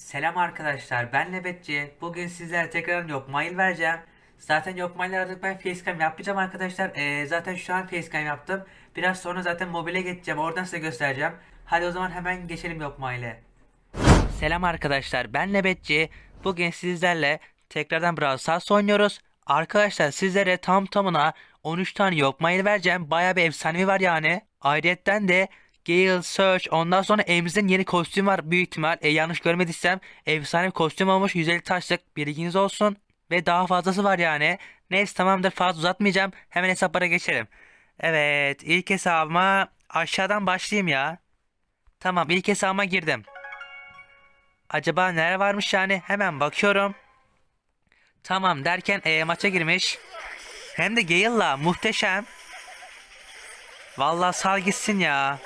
Selam arkadaşlar ben Lebetçi. Bugün sizlere tekrar yok mail vereceğim. Zaten yok mail artık ben facecam yapacağım arkadaşlar. Ee, zaten şu an facecam yaptım. Biraz sonra zaten mobile geçeceğim. Oradan size göstereceğim. Hadi o zaman hemen geçelim yok maile. Selam arkadaşlar ben Lebetçi. Bugün sizlerle tekrardan Brawl Stars oynuyoruz. Arkadaşlar sizlere tam tamına 13 tane yok mail vereceğim. Baya bir efsanevi var yani. Ayrıyetten de Gale Search ondan sonra Emz'in yeni kostüm var büyük ihtimal. E, yanlış görmediysem efsane bir kostüm olmuş 150 taşlık bilginiz olsun. Ve daha fazlası var yani. Neyse tamamdır fazla uzatmayacağım. Hemen hesaplara geçelim. Evet ilk hesabıma aşağıdan başlayayım ya. Tamam ilk hesabıma girdim. Acaba neler varmış yani? Hemen bakıyorum. Tamam derken e, maça girmiş. Hem de Gale'la muhteşem. Vallahi sal gitsin ya.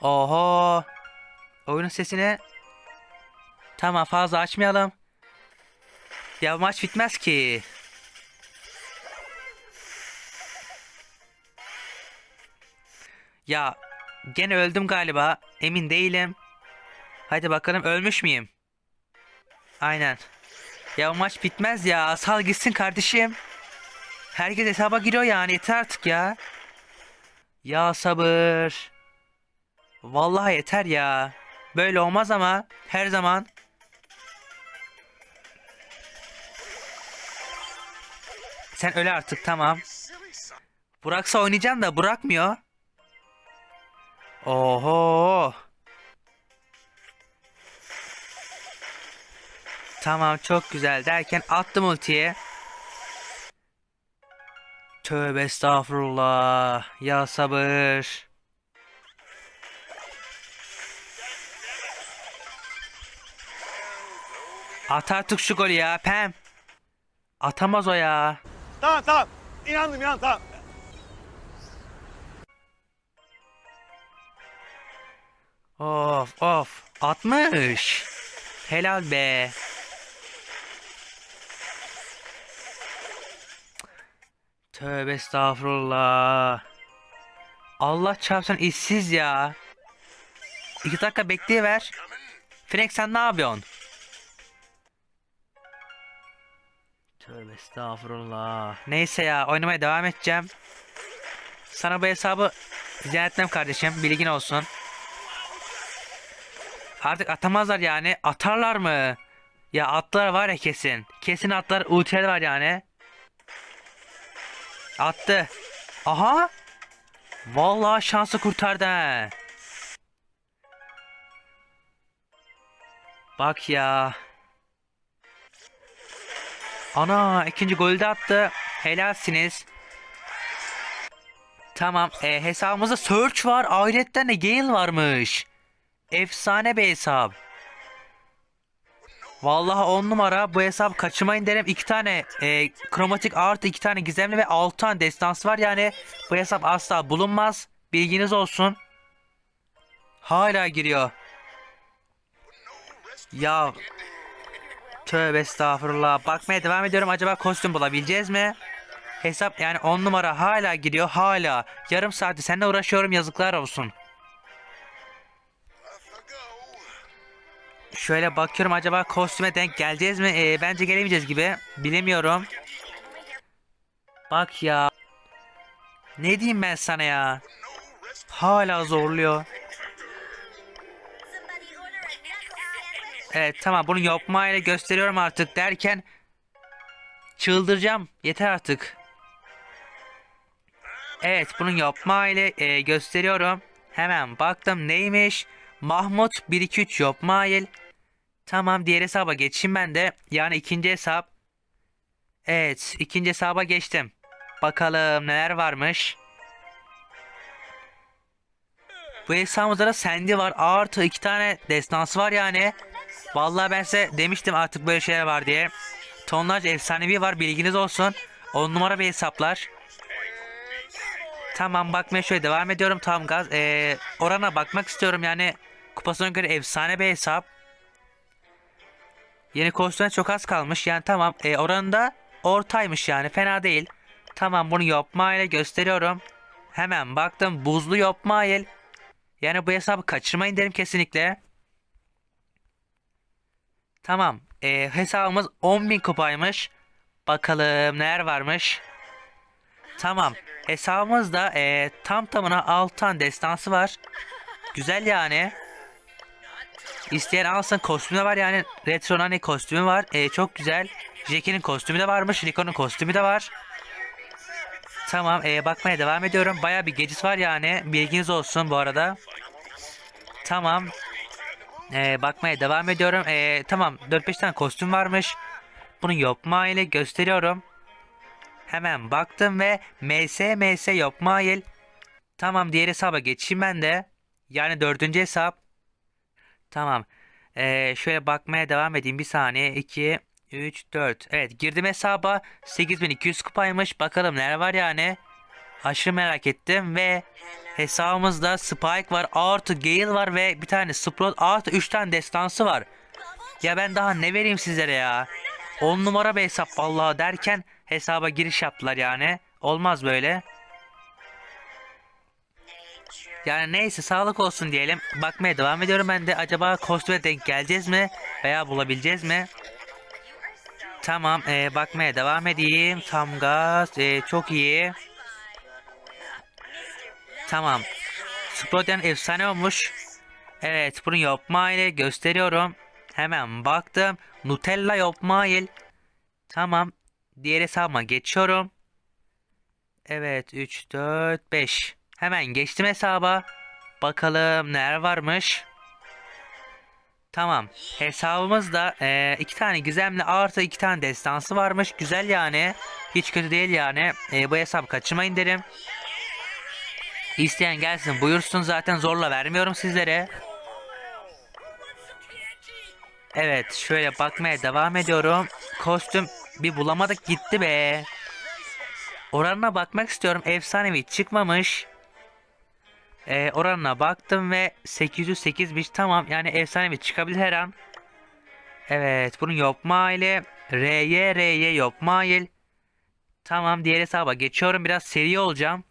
Oho. Oyunun sesini Tamam fazla açmayalım. Ya maç bitmez ki. Ya gene öldüm galiba. Emin değilim. Hadi bakalım ölmüş müyüm? Aynen. Ya maç bitmez ya. Sal gitsin kardeşim. Herkes hesaba giriyor yani. Yeter artık ya. Ya sabır. Vallahi yeter ya. Böyle olmaz ama her zaman. Sen öyle artık tamam. Buraksa oynayacağım da bırakmıyor. Oho. Tamam çok güzel derken attım ultiye. Tövbe estağfurullah. Ya sabır. At artık şu golü ya Pem. Atamaz o ya. Tamam tamam. İnandım inandım tamam. Of of. 60. Helal be. Tövbe estağfurullah. Allah çarpsın işsiz ya. İki dakika bekleyiver. Frank sen ne yapıyorsun? Tövbe estağfurullah. Neyse ya oynamaya devam edeceğim. Sana bu hesabı rica etmem kardeşim. Bilgin olsun. Artık atamazlar yani. Atarlar mı? Ya atlar var ya kesin. Kesin atlar ultiler var yani. Attı. Aha. Vallahi şansı kurtardı. he. Bak ya. Ana ikinci golü de attı. Helalsiniz. Tamam e, hesabımızda search var. Ayrıca de Gale varmış. Efsane bir hesap. Vallahi on numara bu hesap kaçırmayın derim. İki tane e, kromatik artı iki tane gizemli ve altı tane destansı var yani. Bu hesap asla bulunmaz. Bilginiz olsun. Hala giriyor. Ya Tövbe estağfurullah. Bakmaya devam ediyorum. Acaba kostüm bulabileceğiz mi? Hesap yani on numara hala gidiyor hala. Yarım saati seninle uğraşıyorum yazıklar olsun. Şöyle bakıyorum acaba kostüme denk geleceğiz mi? Ee, bence gelemeyeceğiz gibi. Bilemiyorum. Bak ya. Ne diyeyim ben sana ya? Hala zorluyor. Evet tamam bunu yapmayla gösteriyorum artık derken çıldıracağım. Yeter artık. Evet bunun yapma ile e, gösteriyorum. Hemen baktım neymiş? Mahmut 123 yapma il. Tamam diğer hesaba geçeyim ben de. Yani ikinci hesap. Evet ikinci hesaba geçtim. Bakalım neler varmış. Bu hesabımızda da Sandy var. Artı iki tane destansı var yani. Vallahi ben size demiştim artık böyle şeyler var diye. Tonlarca efsanevi var bilginiz olsun. On numara bir hesaplar. Tamam bakmaya şöyle devam ediyorum tam gaz. Ee, orana bakmak istiyorum yani. Kupasına göre efsane bir hesap. Yeni kostüme çok az kalmış. Yani tamam e, oranında ortaymış yani fena değil. Tamam bunu yapma ile gösteriyorum. Hemen baktım buzlu yapma el. Yani bu hesabı kaçırmayın derim kesinlikle. Tamam. Ee, hesabımız 10.000 kupaymış. Bakalım neler varmış. Tamam. Hesabımızda ee, tam tamına 6 tane destansı var. Güzel yani. İsteyen alsın kostümü de var yani Retro Nani kostümü var. Ee, çok güzel. Jackie'nin kostümü de varmış. Rico'nun kostümü de var. Tamam ee, bakmaya devam ediyorum. Baya bir gecesi var yani. Bilginiz olsun bu arada. Tamam. Ee, bakmaya devam ediyorum. Ee, tamam 4-5 tane kostüm varmış. Bunu yapma ile gösteriyorum. Hemen baktım ve MS MS yapma il. Tamam diğer hesaba geçeyim ben de. Yani dördüncü hesap. Tamam. Ee, şöyle bakmaya devam edeyim. Bir saniye. 2, 3, 4. Evet girdim hesaba. 8200 kupaymış. Bakalım neler var yani. Aşırı merak ettim ve hesabımızda Spike var. Artı Gale var ve bir tane Sprout artı 3 tane destansı var. Ya ben daha ne vereyim sizlere ya. 10 numara bir hesap vallahi derken hesaba giriş yaptılar yani. Olmaz böyle. Yani neyse sağlık olsun diyelim. Bakmaya devam ediyorum ben de. Acaba kostüme denk geleceğiz mi? Veya bulabileceğiz mi? Tamam ee, bakmaya devam edeyim. Tam gaz. ee, çok iyi. Tamam. Sproutian efsane olmuş. Evet bunu yapma ile gösteriyorum. Hemen baktım. Nutella yapma il. Tamam. Diğer hesabıma geçiyorum. Evet 3, 4, 5. Hemen geçtim hesaba. Bakalım neler varmış. Tamam. Hesabımızda eee, iki tane gizemli artı iki tane destansı varmış. Güzel yani. Hiç kötü değil yani. Eee, bu hesap kaçırmayın derim. İsteyen gelsin buyursun zaten zorla vermiyorum sizlere. Evet şöyle bakmaya devam ediyorum. Kostüm bir bulamadık gitti be. Oranına bakmak istiyorum. Efsanevi çıkmamış. Ee, oranına baktım ve 808'miş. Tamam yani efsanevi çıkabilir her an. Evet bunun yapma ile RY RY yapma il. Tamam diğer hesaba geçiyorum. Biraz seri olacağım.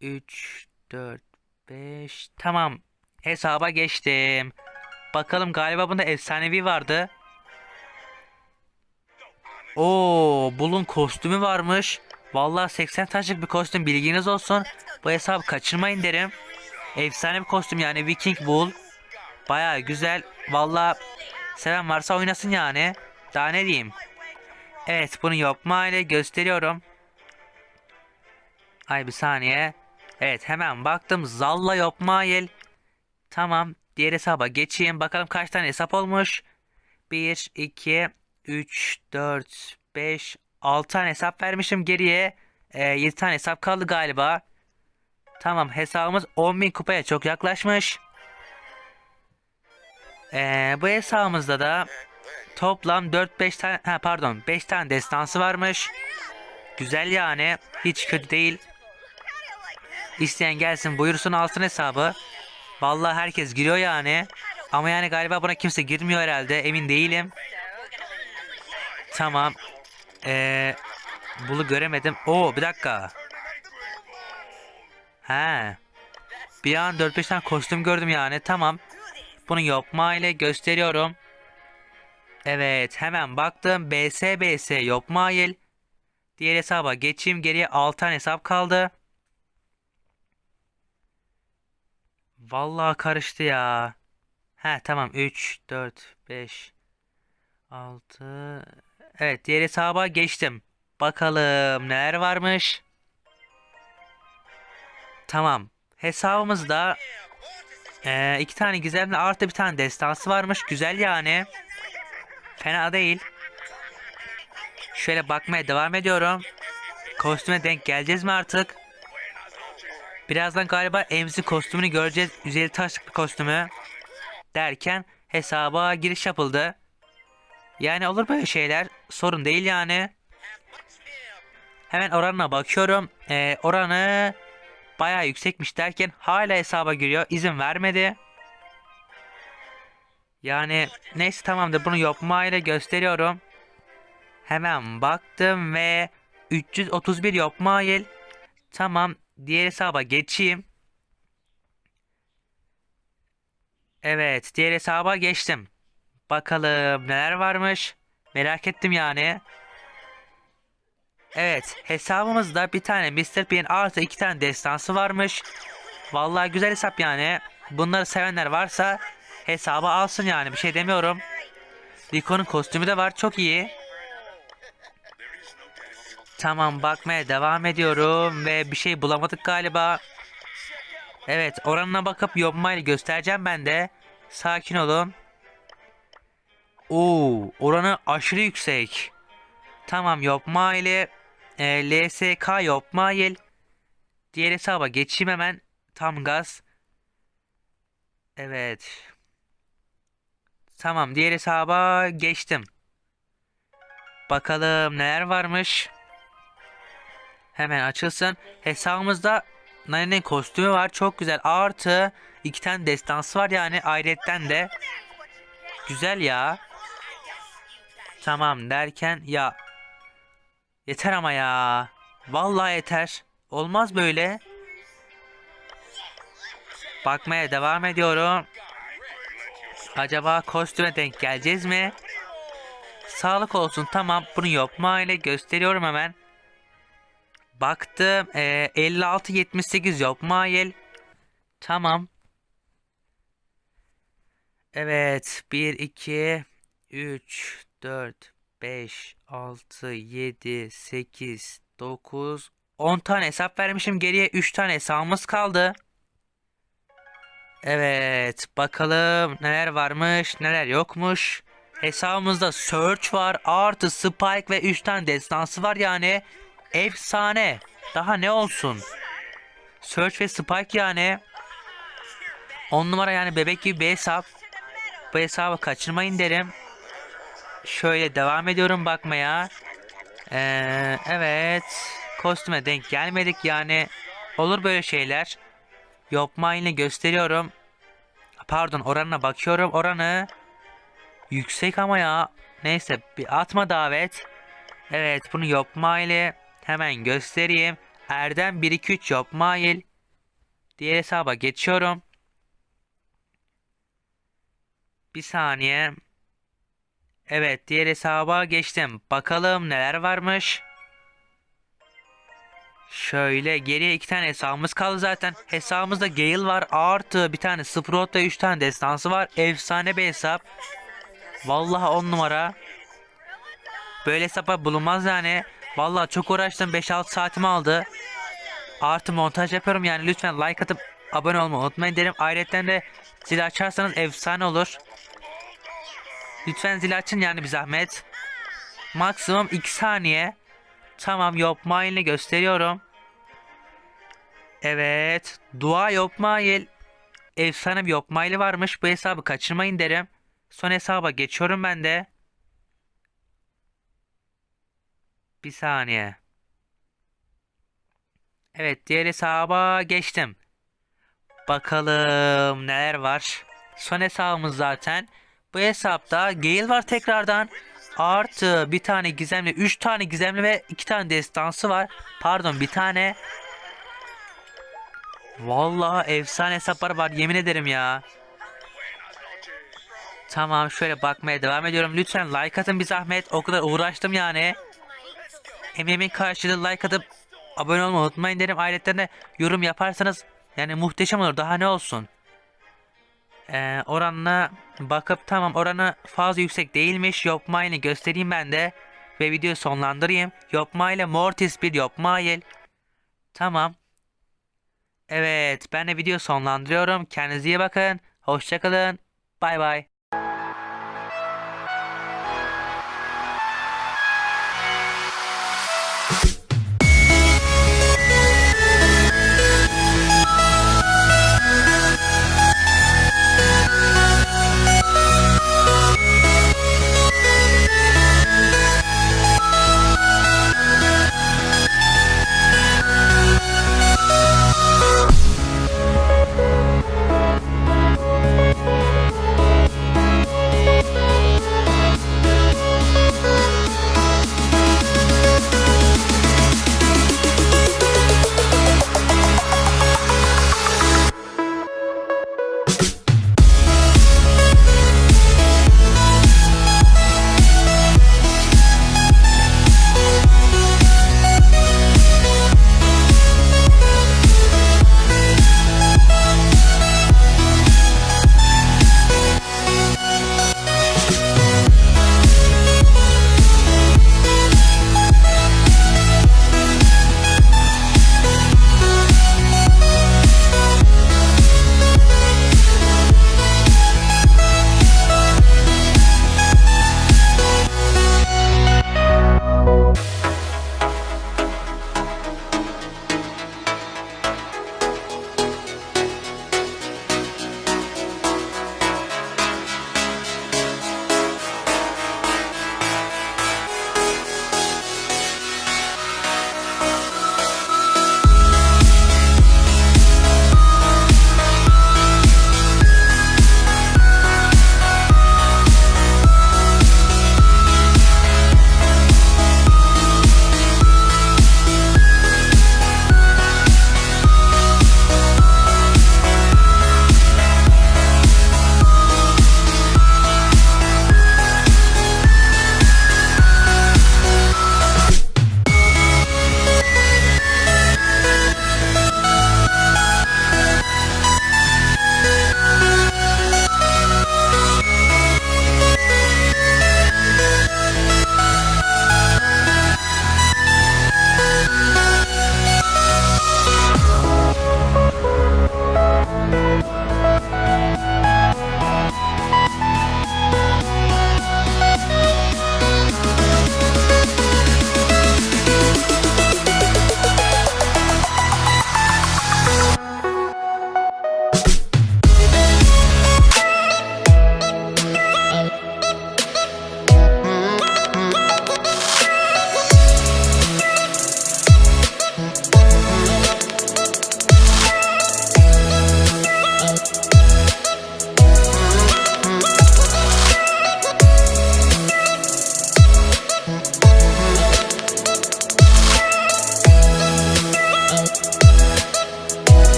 3, 4, 5. Tamam. Hesaba geçtim. Bakalım galiba bunda efsanevi vardı. Oo, Bull'un kostümü varmış. Vallahi 80 taşlık bir kostüm bilginiz olsun. Bu hesabı kaçırmayın derim. Efsane bir kostüm yani Viking Bull. Baya güzel. Vallahi seven varsa oynasın yani. Daha ne diyeyim. Evet bunu yapma ile gösteriyorum. Ay bir saniye. Evet hemen baktım. Zalla yapma il. Tamam. Diğer hesaba geçeyim. Bakalım kaç tane hesap olmuş. 1, 2, 3, 4, 5, 6 tane hesap vermişim geriye. E, 7 tane hesap kaldı galiba. Tamam hesabımız 10.000 kupaya çok yaklaşmış. E, bu hesabımızda da toplam 4-5 tane ha pardon 5 tane destansı varmış. Güzel yani. Hiç kötü değil. İsteyen gelsin buyursun alsın hesabı. Vallahi herkes giriyor yani. Ama yani galiba buna kimse girmiyor herhalde. Emin değilim. Tamam. Ee, bunu göremedim. Oo bir dakika. He. Bir an 4-5 tane kostüm gördüm yani. Tamam. Bunu yapma ile gösteriyorum. Evet hemen baktım. BS BS yapma il. Diğer hesaba geçeyim. Geriye 6 tane hesap kaldı. Vallahi karıştı ya. He tamam 3, 4, 5, 6. Evet diğer hesaba geçtim. Bakalım neler varmış. Tamam. Hesabımızda eee, iki tane gizemli artı bir tane destansı varmış. Güzel yani. Fena değil. Şöyle bakmaya devam ediyorum. Kostüme denk geleceğiz mi artık? Birazdan galiba Emz'in kostümünü göreceğiz. 150 taşlık bir kostümü. Derken hesaba giriş yapıldı. Yani olur böyle şeyler. Sorun değil yani. Hemen oranına bakıyorum. Ee, oranı bayağı yüksekmiş derken hala hesaba giriyor. İzin vermedi. Yani neyse tamamdır. Bunu yapmayla gösteriyorum. Hemen baktım ve 331 yapma yıl. Tamam. Diğer hesaba geçeyim. Evet, diğer hesaba geçtim. Bakalım neler varmış. Merak ettim yani. Evet hesabımızda bir tane Mr. P'in artı iki tane destansı varmış. Vallahi güzel hesap yani. Bunları sevenler varsa hesabı alsın yani bir şey demiyorum. Rico'nun kostümü de var çok iyi. Tamam bakmaya devam ediyorum ve bir şey bulamadık galiba. Evet oranına bakıp yapmayı göstereceğim ben de. Sakin olun. Oo oranı aşırı yüksek. Tamam yapma ile e, LSK yapma il. Diğer hesaba geçeyim hemen. Tam gaz. Evet. Tamam diğer hesaba geçtim. Bakalım neler varmış. Hemen açılsın. Hesabımızda Nani'nin kostümü var. Çok güzel. Artı iki tane destansı var yani ayrıyetten de. Güzel ya. Tamam derken ya. Yeter ama ya. Vallahi yeter. Olmaz böyle. Bakmaya devam ediyorum. Acaba kostüme denk geleceğiz mi? Sağlık olsun tamam bunu yapma ile gösteriyorum hemen. Baktım ee, 56-78 yok Mail. Tamam. Evet 1 2 3 4 5 6 7 8 9 10 tane hesap vermişim geriye 3 tane hesabımız kaldı. Evet bakalım neler varmış neler yokmuş. Hesabımızda Search var artı Spike ve 3 tane destansı var yani. Efsane. Daha ne olsun? Search ve Spike yani. 10 numara yani bebek gibi bir hesap. Bu hesabı kaçırmayın derim. Şöyle devam ediyorum bakmaya. Ee, evet. Kostüme denk gelmedik yani. Olur böyle şeyler. Yapma yine gösteriyorum. Pardon oranına bakıyorum. Oranı yüksek ama ya. Neyse bir atma davet. Evet bunu yapma ile hemen göstereyim. Erdem 123 yapma il. Diğer hesaba geçiyorum. Bir saniye. Evet diğer hesaba geçtim. Bakalım neler varmış. Şöyle geriye iki tane hesabımız kaldı zaten. Hesabımızda Gale var artı bir tane Sprout ve üç tane destansı var. Efsane bir hesap. Vallahi on numara. Böyle hesaplar bulunmaz yani. Vallahi çok uğraştım 5-6 saatimi aldı. Artı montaj yapıyorum yani lütfen like atıp abone olmayı unutmayın derim. Ayrıca de zil açarsanız efsane olur. Lütfen zil açın yani bir zahmet. Maksimum 2 saniye. Tamam yapma ilini gösteriyorum. Evet. Dua yapma il. Efsane bir yapma ili varmış. Bu hesabı kaçırmayın derim. Son hesaba geçiyorum ben de. Bir saniye. Evet diğer hesaba geçtim. Bakalım neler var. Son hesabımız zaten. Bu hesapta Gale var tekrardan. Artı bir tane gizemli, 3 tane gizemli ve 2 tane destansı var. Pardon bir tane. Vallahi efsane hesaplar var yemin ederim ya. Tamam şöyle bakmaya devam ediyorum. Lütfen like atın bir zahmet. O kadar uğraştım yani. Emeğimin karşılığı like atıp abone olmayı unutmayın derim. Ayrıca yorum yaparsanız yani muhteşem olur. Daha ne olsun. Ee, oranına bakıp tamam oranı fazla yüksek değilmiş. İle göstereyim ben de. Ve videoyu sonlandırayım. Yapma ile Mortis bir yapma ile. Tamam. Evet ben de video sonlandırıyorum. Kendinize iyi bakın. Hoşçakalın. Bay bay.